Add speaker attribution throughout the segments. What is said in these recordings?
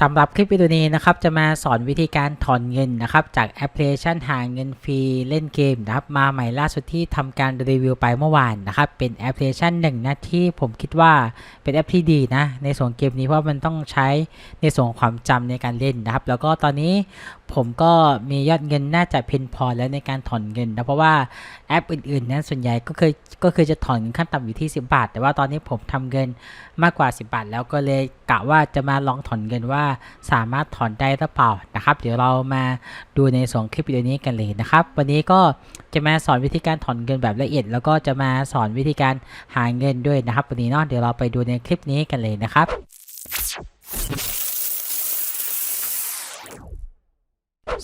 Speaker 1: สำหรับคลิปวิดีโอนี้นะครับจะมาสอนวิธีการถอนเงินนะครับจากแอปพลิเคชันหาเงินฟรีเล่นเกมนะครับมาใหม่ล่าสุดที่ทำการรีวิวไปเมื่อวานนะครับเป็นแอปพลิเคชันหนึ่งนะที่ผมคิดว่าเป็นแอปที่ดีนะในส่วนเกมนี้เพราะมันต้องใช้ในส่วนความจำในการเล่นนะครับแล้วก็ตอนนี้ผมก็มียอดเงินน่าจะเพียงพอแล้วในการถอนเงินนะเพราะว่าแอปอื่นๆนั้นส่วนใหญ่ก็เคยก็คือจะถอนเงินขั้นต่ำอยู่ที่ 10 บาท แต่ว่าตอนนี้ผมทำเงินมากกว่า 10 บาท แล้วก็เลย กะว่าจะมาลองถอนเงินว่าสามารถถอนได้หรือเปล่านะครับ เดี๋ยวเรามาดูในส่วนคลิปวิดีโอนี้กันเลยนะครับ วันนี้ก็จะมาสอนวิธีการถอนเงินแบบละเอียด แล้วก็จะมาสอนวิธีการหาเงินด้วยนะครับ วันนี้เนาะเดี๋ยวเราไปดูในคลิปนี้กันเลยนะครับ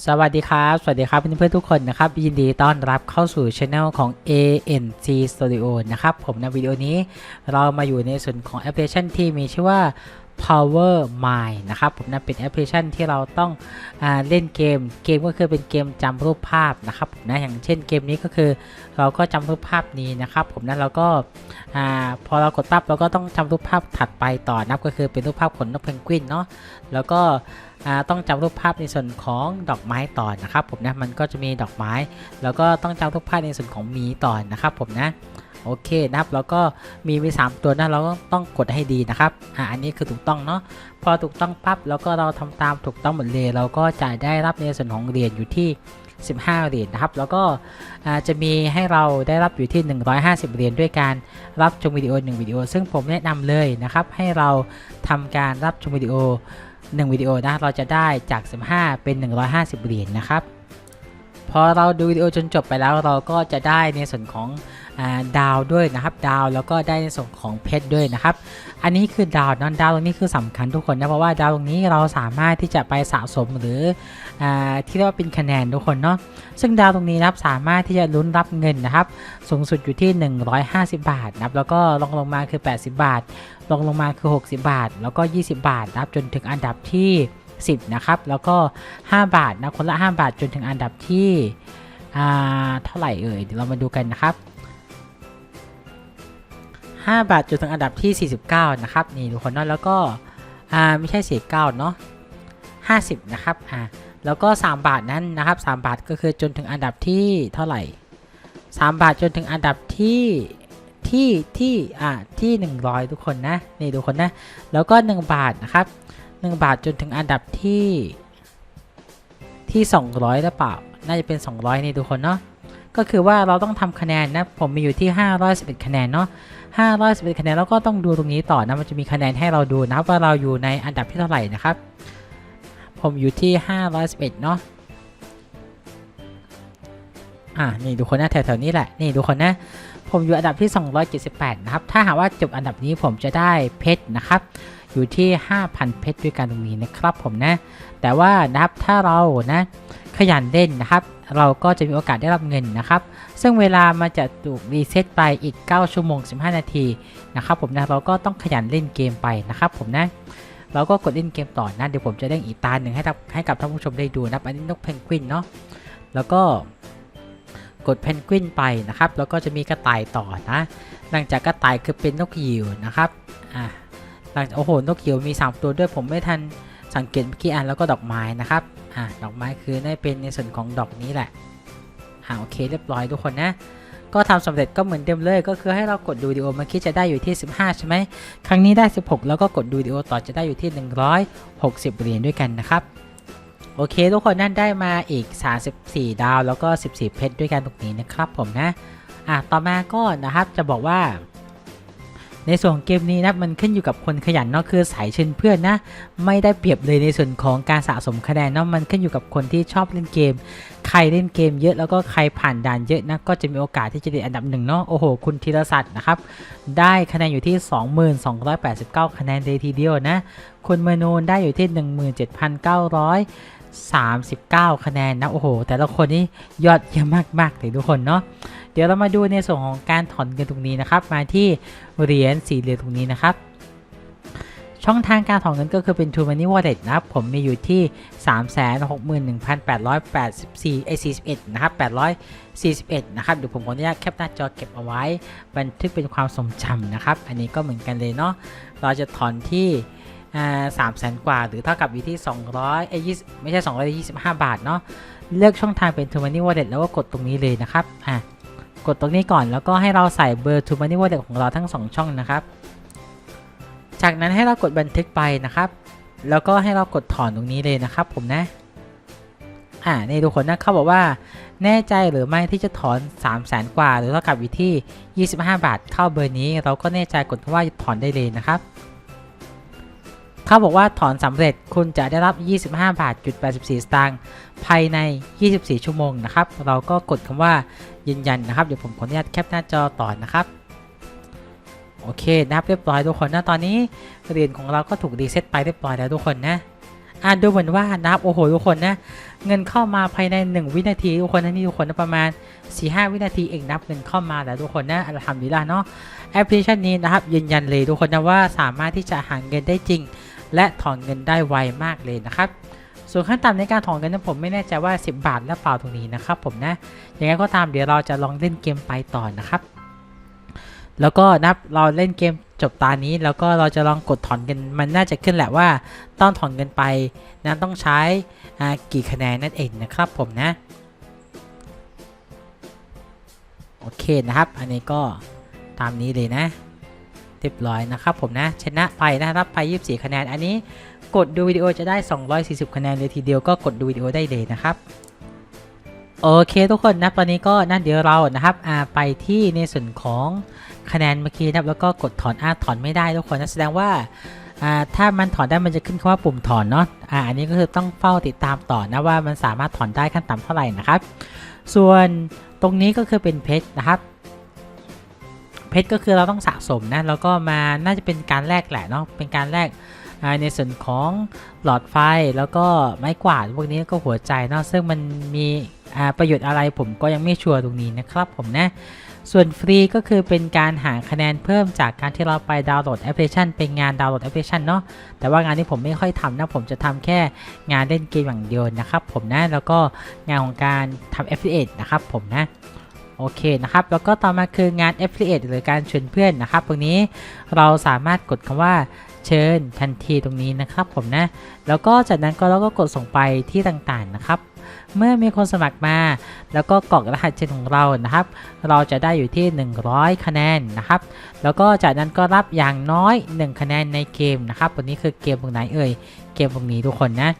Speaker 1: สวัสดีครับ สวัสดีครับเพื่อนๆทุกคนนะครับ ยินดีต้อนรับเข้าสู่ช anel ของ ANC Studio นะครับ ผมในวิดีโอนี้เรามาอยู่ในส่วนของแอปพลิเคชันที่มีชื่อว่า Power Mind นะครับผมนะเป็นแอปพลิเคชันที่เราต้องอเล่นเกม เกมก็คือเป็นเกมจำรูปภาพนะครับผมนะอย่างเช่นเกมนี้ก็คือ เราก็จำรูปภาพนี้นะครับผมนะเราก็อาพอเรากดปั๊บเราก็ต้องจำรูปภาพถัดไปต่อนับก็คือเป็นรูปภาพขนนกเพนกวินเนาะแล้วก็ต้องจำรูปภาพในส่วนของดอกไม้ต่อนะครับผมนะมันก็จะมีดอกไม้ แล้วก็ต้องจำรูปภาพในส่วนของหมีต่อนะครับผมนะ โอเคนะครับแล้วก็มีมีสามตัวนะเราก็ต้องกดให้ดีนะครับอ่าอันนี้คือถูกต้องเนาะพอถูกต้องปั๊บแล้วก็เราทำตามถูกต้องหมดเลยเราก็จะได้รับในส่วนของเหรียญอยู่ที่ 15 เหรียญนะครับ แล้วก็อ่าจะมีให้เราได้รับอยู่ที่ 150 เหรียญด้วยการรับชมวิดีโอ 1 วิดีโอ ซึ่งผมแนะนำเลยนะครับ ให้เราทำการรับชมวิดีโอ 1 วิดีโอนะเราจะได้จาก 15 เป็น 150 เหรียญนะครับพอเราดูวิดีโอจนจบไปแล้วเราก็จะได้ในส่วนของ ดาวด้วยนะครับดาวแล้วก็ได้ในส่วนของเพชรด้วยนะครับ อันนี้คือดาวนะดาวตรงนี้คือสำคัญทุกคนนะเพราะว่าดาวตรงนี้เราสามารถที่จะไปสะสมหรืออที่เรียกว่าเป็นคะแนนทุกคนเนาะซึ่งดาวตรงนี้นะครับสามารถที่จะลุ้นรับเงินนะครับ สูงสุดอยู่ที่ 150 บาทนะครับแล้วก็ลงลงมาคือ 80 บาท ลงลงมาคือ 60 บาท แล้วก็ 20 บาทนะครับจนถึงอันดับที่ 10 นะครับ แล้วก็ 5 บาทนะคนละ 5 บาทจนถึงอันดับที่เท่าไหร่เอ่ยเดี๋ยวเรามาดูกันนะครับ 5 บาทจนถึงอันดับที่ 49 นะครับ นี่ทุกคนเนาะแล้วก็อ่าไม่ใช่49เนาะ50 นะครับอ่าแล้วก็ 3 บาทนั้นนะครับ 3 บาทก็คือจนถึงอันดับที่เท่าไหร่ 3 บาทจนถึงอันดับที่ที่ที่อ่าที่ 100 ทุกคนนะนี่ทุกคนนะแล้วก็ 1 บาทนะครับ 1 บาทจนถึงอันดับที่ที่ 200หรือเปล่า น่าจะเป็น 200 นี่ทุกคนเนาะ ก็คือว่าเราต้องทำคะแนนนะผมมีอยู่ที่ 511 คะแนนเนาะ511 คะแนนแล้วก็ต้องดูตรงนี้ต่อนะมันจะมีคะแนนให้เราดูนะว่าเราอยู่ในอันดับที่เท่าไหร่นะครับ ผมอยู่ที่ 511 เนาะอ่านี่ทุกคนนะแถวๆนี้แหละนี่ทุกคนนะผมอยู่อันดับที่ 278 นะครับ ถ้าหากว่าจบอันดับนี้ผมจะได้เพชรนะครับ อยู่ที่ 5,000 เพชรด้วยกันตรงนี้นะครับผมนะ แต่ว่านะครับถ้าเรานะขยันเล่นนะครับ เราก็จะมีโอกาสได้รับเงินนะครับ ซึ่งเวลามันจะถูกรีเซ็ตไปอีก 9 ชั่วโมง 15 นาทีนะครับผมนะเราก็ต้องขยันเล่นเกมไปนะครับผมนะเราก็กดเล่นเกมต่อนะเดี๋ยวผมจะเล่นอีกตาหนึ่งให้กับให้กับท่านผู้ชมได้ดูนะอันนี้นกเพนกวินเนาะแล้วก็กดเพนกวินไปนะครับแล้วก็จะมีกระต่ายต่อนะหลังจากกระต่ายคือเป็นนกหยิวนะครับอ่าหลังโอ้โหนกหยิวมี 3 ตัวด้วยผมไม่ทัน สังเกตเมื่อกี้อันแล้วก็ดอกไม้นะครับอ่าดอกไม้คือได้เป็นในส่วนของดอกนี้แหละอ่าโอเคเรียบร้อยทุกคนนะก็ทำสำเร็จก็เหมือนเดิมเลย ก็คือให้เรากดดูดีโอเมื่อกี้จะได้อยู่ที่ 15 ใช่ไหมครั้งนี้ได้ 16 แล้วก็กดดูดีโอต่อจะได้อยู่ที่ 160เหรียญด้วยกันนะครับโอเค ทุกคนนั่นได้มาอีก 34 ดาวแล้วก็ 14 เพชรด้วยกันตรงนี้นะครับผมนะอะต่อมาก็นะครับจะบอกว่า ในส่วนเกมนี้นะมันขึ้นอยู่กับคนขยันเนาะคือสายเชิญเพื่อนนะ ไม่ได้เปรียบเลยในส่วนของการสะสมคะแนนเนาะมันขึ้นอยู่กับคนที่ชอบเล่นเกม ใครเล่นเกมเยอะแล้วก็ใครผ่านด่านเยอะนะก็จะมีโอกาสที่จะได้อันดับหนึ่งเนาะโอ้โห คุณธีรศักดิ์นะครับได้คะแนนอยู่ที่ 2289 คะแนนเลยทีเดียวนะคุณเมนูนได้อยู่ที่ 17,939 คะแนนนะ โอ้โห แต่ละคนนี่ยอดเยี่ยมมากๆเลยทุกคนเนาะ ดี๋ยวเรามาดูในส่วนของการถอนเงินตรงนี้นะครับ มาที่เหรียญสีเหรียญตรงนี้นะครับ ช่องทางการถอนเงินก็คือเป็น True Money Wallet นะครับ ผมมีอยู่ที่ 361,884ไอ้41 นะครับ 841 นะครับ เดี๋ยวผมขออนุญาตแคปหน้าจอเก็บเอาไว้ บันทึกเป็นความทรงจำนะครับ อันนี้ก็เหมือนกันเลยเนาะ เราจะถอนที่สามแสนกว่า หรือเท่ากับอยู่ที่ 200เอ้ยไม่ใช่ 225 บาทเนาะเลือกช่องทางเป็น t o Money Wallet แล้วก็กดตรงนี้เลยนะครับอะ กดตรงนี้ก่อนแล้วก็ให้เราใส่เบอร์ t o Money Wallet ของเราทั้ง 2 ช่องนะครับ จากนั้นให้เรากดบันทึกไปนะครับ แล้วก็ให้เรากดถอนตรงนี้เลยนะครับ ผมนะ อ่านี่ทุกคนนะเขาบอกว่า แน่ใจหรือไม่ที่จะถอน 3 0 0แสนกว่า หรือเท่ากับอยู่ที่ 25 บาท เข้าเบอร์นี้ เราก็แน่ใจกดว่าถอนได้เลยนะครับ เขาบอกว่าถอนสำเร็จคุณจะได้รับ 25 บาทจุด84 สตางค์ภายใน 24 ชั่วโมงนะครับ เราก็กดคำว่ายืนยันนะครับ เดี๋ยวผมขออนุญาตแคปหน้าจอต่อนะครับ โอเคนะครับเรียบร้อยทุกคนนะตอนนี้เหรียญของเราก็ถูกรีเซ็ตไปเรียบร้อยแล้วทุกคนนะอ่าดูเหมือนว่านะครับโอ้โหทุกคนนะ เงินเข้ามาภายใน 1 วินาทีทุกคนนะนี่ทุกคนนะประมาณ 4-5 วินาทีเองนับเงินเข้ามาแล้วทุกคนนะอัลฮัมดุลิลละเนาะแอปพลิเคชันนี้นะครับยืนยันเลยทุกคนนะว่าสามารถที่จะหาเงินได้จริง และถอนเงินได้ไวมากเลยนะครับส่วนขั้นต่ำในการถอนเงินนั้นผมไม่แน่ใจว่า 10 บาทและเปล่าตรงนี้นะครับผมนะยังไงก็ตามเดี๋ยวเราจะลองเล่นเกมไปต่อนะครับ แล้วก็นับเราเล่นเกมจบตานี้ แล้วก็เราจะลองกดถอนเงินมันน่าจะขึ้นแหละว่าต้องถอนเงินไปนั้นต้องใช้กี่คะแนนนั่นเองนะครับผมนะโอเคนะครับ อันนี้ก็ตามนี้เลยนะ เรียบร้อยนะครับผมนะชนะไปนะครับไป 24 คะแนน อันนี้กดดูวิดีโอจะได้ 240 คะแนนเลยทีเดียวก็กดดูวิดีโอได้เลยนะครับโอเคทุกคนนะตอนนี้ก็นั่นเดี๋ยวเรานะครับไปที่ในส่วนของคะแนนเมื่อกี้นะแล้วก็กดถอนอาถอนไม่ได้ทุกคนนะแสดงว่าถ้ามันถอนได้มันจะขึ้นคำว่าปุ่มถอนเนาะอ่าอันนี้ก็คือต้องเฝ้าติดตามต่อนะว่ามันสามารถถอนได้ขั้นต่ำเท่าไหร่นะครับ ส่วนตรงนี้ก็คือเป็นเพชรนะครับ ชรก็คือเราต้องสะสมนะแล้วก็มาน่าจะเป็นการแลกแหละเนาะเป็นการแลกในส่วนของหลอดไฟแล้วก็ไม้กวาดพวกนี้ก็หัวใจเนาะซึ่งมันมีประโยชน์อะไรผมก็ยังไม่ชัวร์ตรงนี้นะครับผมนะส่วนฟรีก็คือเป็นการหาคะแนนเพิ่มจากการที่เราไปดาวน์โหลดแอปพลิเคชันเป็นงานดาวน์โหลดแอปพลิเคชันเนาะแต่ว่างานนี้ผมไม่ค่อยทำนะ ผมจะทำแค่งานเล่นเกมอย่างเดียวนะครับผมนะแล้วก็งานของการทำ affiliate นะครับผมนะ โอเคนะครับ แล้วก็ต่อมาคืองาน affiliate หรือการชวนเพื่อนนะครับ ตรงนี้เราสามารถกดคำว่าเชิญทันทีตรงนี้นะครับผมนะ แล้วก็จากนั้นก็เราก็กดส่งไปที่ต่างๆนะครับ เมื่อมีคนสมัครมา แล้วก็กรอกรหัสเชนของเรานะครับ เราจะได้อยู่ที่ 100 คะแนนนะครับ แล้วก็จากนั้นก็รับอย่างน้อย 1 คะแนนในเกมนะครับวันนี้คือเกมตรงไหนเอ่ย เกมตรงนี้ทุกคนนะ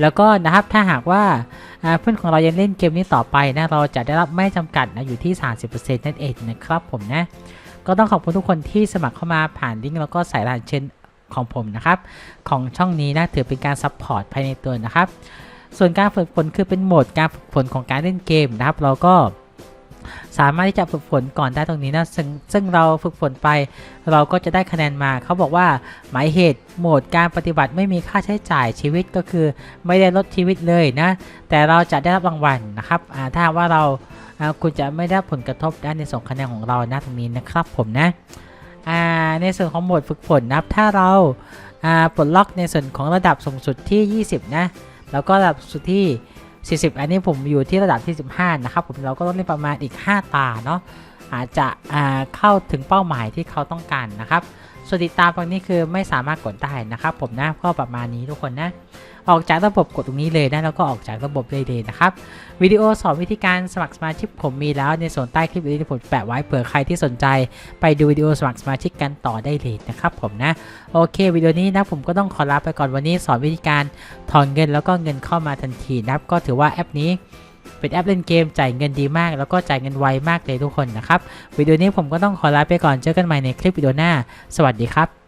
Speaker 1: แล้วก็นะครับถ้าหากว่า เพื่อนของเรายังเล่นเกมนี้ต่อไปนะเราจะได้รับไม่จำกัดนะอยู่ที่ 30%นั่นเองนะครับผมนะก็ต้องขอบคุณทุกคนที่สมัครเข้ามาผ่านลิงก์แล้วก็ใส่รหัสเชนของผมนะครับ ของช่องนี้นะถือเป็นการซัพพอร์ตภายในตัวนะครับ ส่วนการฝึกฝนคือเป็นโหมดการฝึกฝนของการเล่นเกมนะครับ เราก็ สามารถที่จะฝึกฝนก่อนได้ตรงนี้นะซึ่งซึ่งเราฝึกฝนไป เราก็จะได้คะแนนมาเขาบอกว่า หมายเหตุโหมดการปฏิบัติไม่มีค่าใช้จ่ายชีวิตก็คือ ไม่ได้ลดชีวิตเลยนะ แต่เราจะได้รับรางวัลนะครับถ้าว่าเราคุณจะไม่ได้ผลกระทบด้านในส่วนคะแนนของเรานะตรงนี้นะครับผมนะในส่วนของโหมดฝึกฝนนะครับถ้าเราอ่าปลดล็อกในส่วนของระดับสูงสุดที่ 20 นะ แล้วก็ระดับสุดที่ 40 อันนี้ผมอยู่ที่ระดับที่ 15 นะครับผมเราก็ต้องเล่นประมาณอีก 5 ตาเนาะอาจจะเข้าถึงเป้าหมายที่เขาต้องการนะครับ ส่วนติดตามตรงนี้คือไม่สามารถกดได้นะครับ ผมนะก็ประมาณนี้ทุกคนนะ ออกจากระบบกดตรงนี้เลยนะแล้วก็ออกจากระบบเลยเลยนะครับวิดีโอสอนวิธีการสมัครสมาชิกผมมีแล้วในส่วนใต้คลิปวิดีโอที่ผมแปะไว้เผื่อใครที่สนใจ ไปดูวิดีโอสมัครสมาชิกกันต่อได้เลยนะครับผมนะโอเควิดีโอนี้นะผมก็ต้องขอลาไปก่อนวันนี้สอนวิธีการถอนเงินแล้วก็เงินเข้ามาทันทีนะครับก็ถือว่าแอปนี้ เป็นแอปเล่นเกมจ่ายเงินดีมาก แล้วก็จ่ายเงินไวมากเลยทุกคนนะครับวิดีโอนี้ผมก็ต้องขอลาไปก่อนเจอกันใหม่ในคลิปวิดีโอหน้า สวัสดีครับ